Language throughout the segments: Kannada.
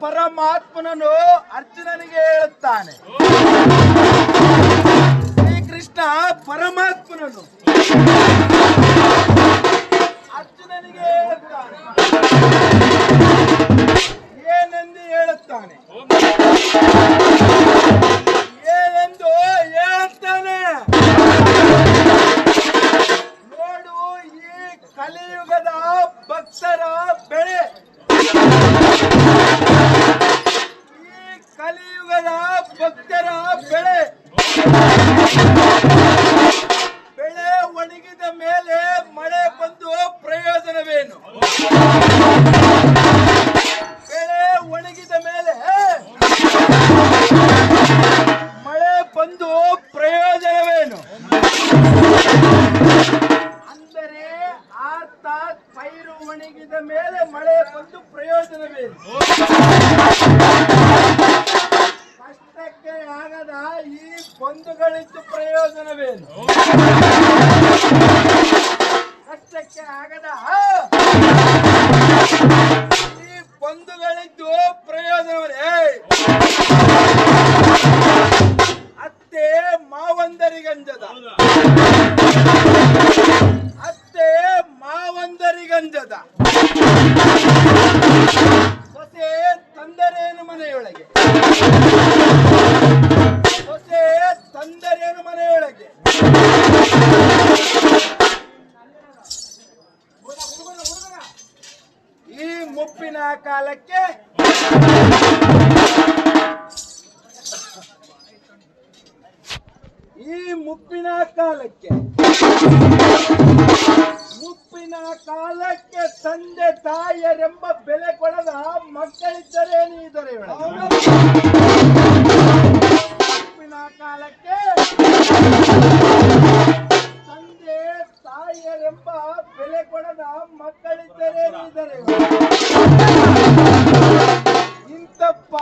ಪರಮಾತ್ಮನನ್ನು ಅರ್ಜುನನಿಗೆ ಹೇಳುತ್ತಾನೆ. ಶ್ರೀಕೃಷ್ಣ ಪರಮಾತ್ಮನನ್ನು. ಬೆಳೆ ಒಣಗಿದ ಮೇಲೆ ಮಳೆ ಬಂದು ಪ್ರಯೋಜನವೇನು? ಬೆಳೆ ಒಣಗಿದ ಮೇಲೆ ಮಳೆ ಬಂದು ಪ್ರಯೋಜನವೇನು? ಅಂದರೆ ಅರ್ಥಾತ್ ಪೈರು ಒಣಗಿದ ಮೇಲೆ ಮಳೆ ಬಂದು ಪ್ರಯೋಜನವೇನು? ಈ ಗಳಿತು ಪ್ರಯೋಜನವೇನು? ಅಷ್ಟಕ್ಕೆ ಆಗದ ಮುಪ್ಪಿನ ಕಾಲಕ್ಕೆ ಈ ಮುಪ್ಪಿನ ಕಾಲಕ್ಕೆ ಮುಪ್ಪಿನ ಕಾಲಕ್ಕೆ ತಂದೆ ತಾಯಿಯರೆಂಬ ಬೆಲೆ ಕೊಡದ ಮಕ್ಕಳಿದ್ದರೆ ದೊರೆಯುವ ಮುಪ್ಪಿನ ಕಾಲಕ್ಕೆ ಮಕ್ಕಳಿದ್ದರೆ ಇಂತಪ್ಪ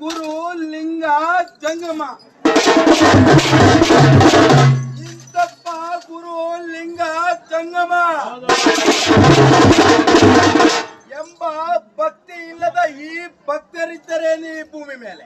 ಗುರು ಲಿಂಗ ಜಂಗಮ ಇಂತಪ್ಪ ಗುರು ಲಿಂಗ ಜಂಗಮ ಎಂಬ ಭಕ್ತಿ ಇಲ್ಲದ ಈ ಭಕ್ತರಿದ್ದರೆ ನೀ ಭೂಮಿ ಮೇಲೆ.